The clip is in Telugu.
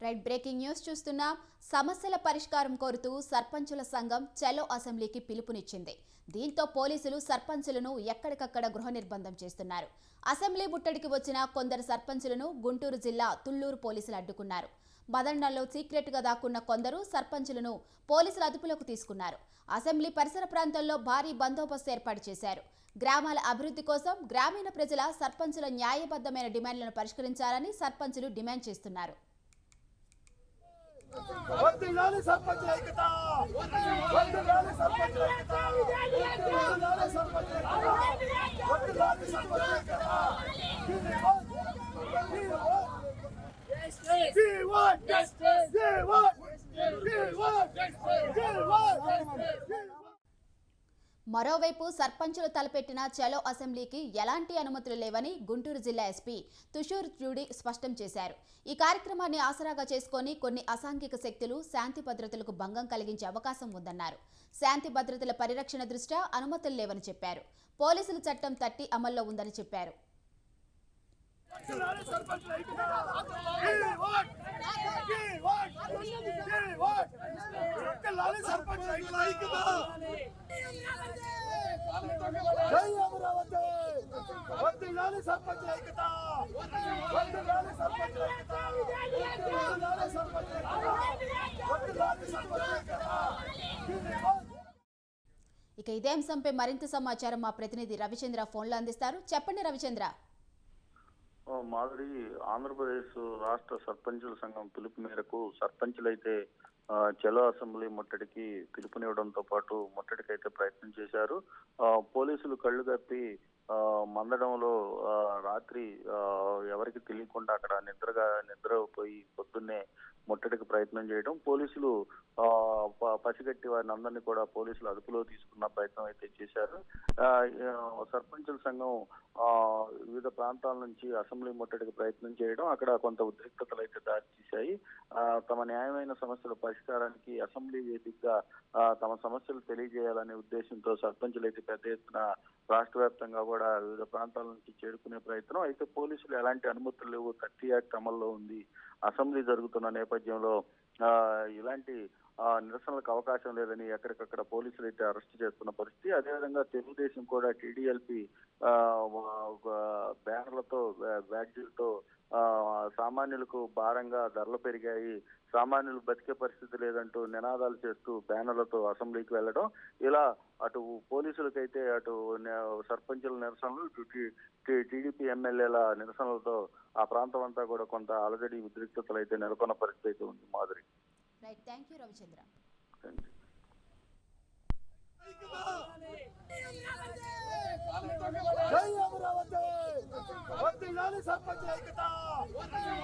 రైట్ బ్రేకింగ్ న్యూస్ చూస్తున్నాం సమస్యల పరిష్కారం కోరుతూ సర్పంచుల సంఘం చలో అసెంబ్లీకి పిలుపునిచ్చింది. దీంతో పోలీసులు సర్పంచులను ఎక్కడికక్కడ గృహ నిర్బంధం చేస్తున్నారు. అసెంబ్లీ ముట్టడికి వచ్చిన కొందరు సర్పంచులను గుంటూరు జిల్లా తుళ్ళూరు పోలీసులు అడ్డుకున్నారు. మదన్లలో సీక్రెట్గా దాక్కున్న కొందరు సర్పంచులను పోలీసులు అదుపులోకి తీసుకున్నారు. అసెంబ్లీ పరిసర ప్రాంతాల్లో భారీ బందోబస్తు ఏర్పాటు చేశారు. గ్రామాల అభివృద్ధి కోసం గ్రామీణ ప్రజల సర్పంచుల న్యాయబద్ధమైన డిమాండ్లను పరిష్కరించాలని సర్పంచులు డిమాండ్ చేస్తున్నారు. ಗಾಳಿ ಸರ್ಪಂಚ ಐಕತಾ ಒಂದು ಗಾಳಿ ಸರ್ಪಂಚ ಐಕತಾ ಒಂದು ಗಾಳಿ ಸರ್ಪಂಚ ಐಕತಾ ಒಂದು మరోవైపు సర్పంచులు తలపెట్టిన చలో అసెంబ్లీకి ఎలాంటి అనుమతులు లేవని గుంటూరు జిల్లా ఎస్పీ తుషూర్ జూడి స్పష్టం చేశారు ఈ కార్యక్రమాన్ని ఆసరాగా చేసుకొని కొన్ని అసాంఘిక శక్తులు శాంతి భద్రతలకు భంగం కలిగించే అవకాశం ఉందన్నారు శాంతి భద్రతల పరిరక్షణ దృష్ట్యా అనుమతులు లేవని చెప్పారు పోలీసుల చట్టం తట్టి అమల్లో ఉందని చెప్పారు సర్పంచ్ సర్పంచ్ అమరావతి. సర్పంచ్ ఐక్యత. వర్ధిల్లాలి సర్పంచ్ ఐక్యత. వర్ధిల్లాలి సర్పంచ్ ఐక్యత. వర్ధిల్లాలి సర్పంచ్ ఐక్యత. ఇక ఇదే అంశంపై మరింత సమాచారం మా ప్రతినిధి రవిచంద్ర ఫోన్లో అందిస్తారు. చెప్పండి రవిచంద్ర. మాధురి ఆంధ్రప్రదేశ్ రాష్ట్ర సర్పంచుల సంఘం పిలుపు మేరకు సర్పంచులైతే చలో అసెంబ్లీ ముట్టడికి పిలుపునివ్వడంతో పాటు ముట్టడికైతే ప్రయత్నం చేశారు. పోలీసులు కళ్ళు కప్పి మందడంలో రాత్రి ఎవరికి తెలియకుండా అక్కడ నిద్రగా నిద్రపోయి పొద్దున్నే ముట్టడికి ప్రయత్నం చేయడం పోలీసులు పసిగట్టి వారిని అందరినీ కూడా పోలీసులు అదుపులో తీసుకున్న ప్రయత్నం అయితే చేశారు. సర్పంచుల సంఘం వివిధ ప్రాంతాల నుంచి అసెంబ్లీ ముట్టడికి ప్రయత్నం చేయడం అక్కడ కొంత ఉద్రిక్తతలు అయితే దారి తీశాయి. తమ న్యాయమైన సమస్యల పరిష్కారానికి అసెంబ్లీ వేదికగా తమ సమస్యలు తెలియజేయాలనే ఉద్దేశంతో సర్పంచులు అయితే పెద్ద ఎత్తున రాష్ట్ర వ్యాప్తంగా కూడా వివిధ ప్రాంతాల నుంచి చేరుకునే ప్రయత్నం. అయితే పోలీసులు ఎలాంటి అనుమతులు లేవు. థర్టీ యాక్ట్ అమల్లో ఉంది. అసెంబ్లీ జరుగుతున్న నేపథ్యంలో ఇలాంటి నిరసనలకు అవకాశం లేదని ఎక్కడికక్కడ పోలీసులు అయితే అరెస్ట్ చేస్తున్న పరిస్థితి. అదేవిధంగా తెలుగుదేశం కూడా టీడీఎల్పీ బ్యానర్లతో బ్యాడ్జీలతో సామాన్యులకు భారంగా ధరలు పెరిగాయి సామాన్యులు బతికే పరిస్థితి లేదంటూ నినాదాలు చేస్తూ బ్యానర్లతో అసెంబ్లీకి వెళ్ళడం ఇలా అటు పోలీసులకైతే అటు సర్పంచుల నిరసనలు టీడీపీ ఎమ్మెల్యేల నిరసనలతో ఆ ప్రాంతం అంతా కూడా కొంత అలజడి ఉద్రిక్తతలు అయితే నెలకొన్న పరిస్థితి అయితే ఉంది right thank you Ravichandra thank you జై అమరావతి సర్పంచ్ ఐక్యత Let's go.